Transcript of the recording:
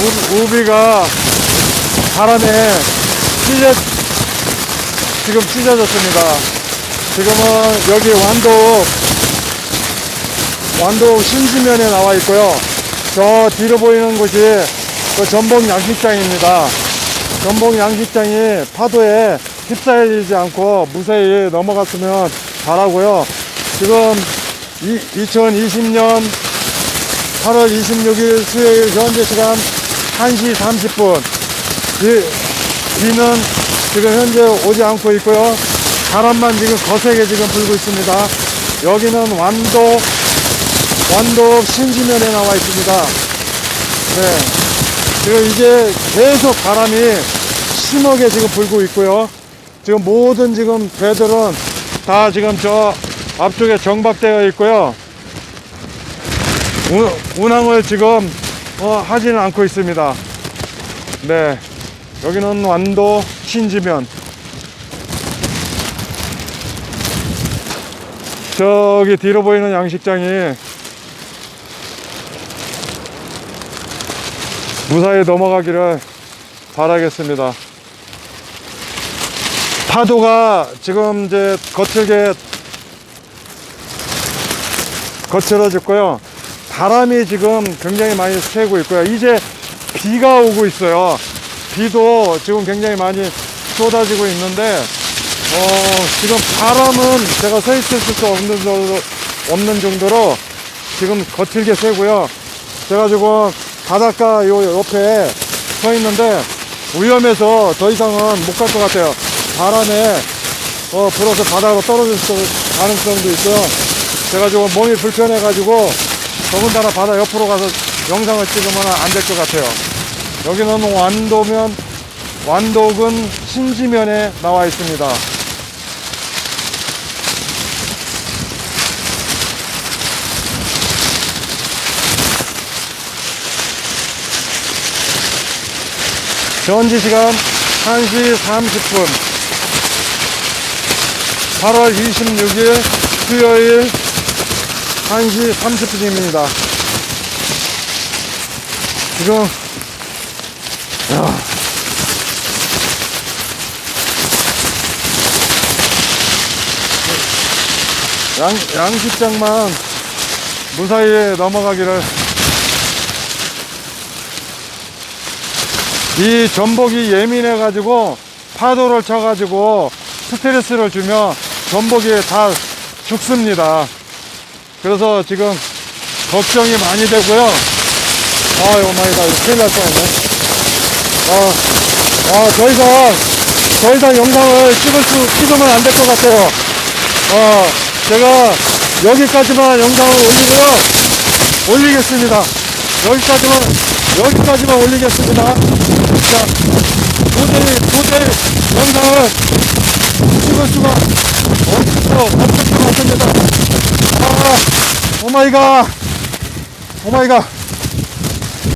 우, 우비가 바람에 찢어, 지금 찢어졌습니다. 지금은 여기 완도, 완도 신지면에 나와 있고요. 저 뒤로 보이는 곳이 그 전복 양식장입니다. 전복 양식장이 파도에 휩싸이지 않고 무사히 넘어갔으면 바라고요. 지금 2020년 8월 26일 수요일 현재 시간 1시 30분. 비, 비는 지금 현재 오지 않고 있고요. 바람만 지금 거세게 지금 불고 있습니다. 여기는 완도, 완도 신지면에 나와 있습니다. 네. 지금 이게 계속 바람이 심하게 지금 불고 있고요. 지금 모든 지금 배들은 다 지금 저 앞쪽에 정박되어 있고요. 운- 운항을 지금 어, 하지는 않고 있습니다. 네. 여기는 완도 신지면. 저기 뒤로 보이는 양식장이 무사히 넘어가기를 바라겠습니다. 파도가 지금 이제 거칠게 거칠어졌고요. 바람이 지금 굉장히 많이 새고 있고요. 이제 비가 오고 있어요. 비도 지금 굉장히 많이 쏟아지고 있는데, 어, 지금 바람은 제가 서 있을 수 없는 정도로, 없는 정도로 지금 거칠게 새고요. 제가 지금 바닷가 요 옆에 서 있는데 위험해서 더 이상은 못 갈 것 같아요. 바람에 어, 불어서 바다로 떨어질 수- 가능성도 있고요. 제가 지금 몸이 불편해가지고 더군다나 바다 옆으로 가서 영상을 찍으면 안 될 것 같아요. 여기는 완도면, 완도군 신지면에 나와 있습니다. 현지 시간 1시 30분 8월 26일 수요일 1시 30분입니다. 지금 야. 양, 양식장만 무사히 넘어가기를 이 전복이 예민해 가지고 파도를 쳐 가지고 스트레스를 주면 전복이 다 죽습니다. 그래서 지금 걱정이 많이 되고요. 아, 이거 많이 다 큰일 날 뻔했네. 아, 아, 더 이상, 더 이상 영상을 찍을 수, 찍으면 안 될 것 같아요. 어, 제가 여기까지만 영상을 올리고요. 올리겠습니다. 여기까지만, 여기까지만 올리겠습니다. 자, 도저히, 도저히 영상을 찍을 수가 없을 것. 아, 오 마이 갓. 오 마이 갓.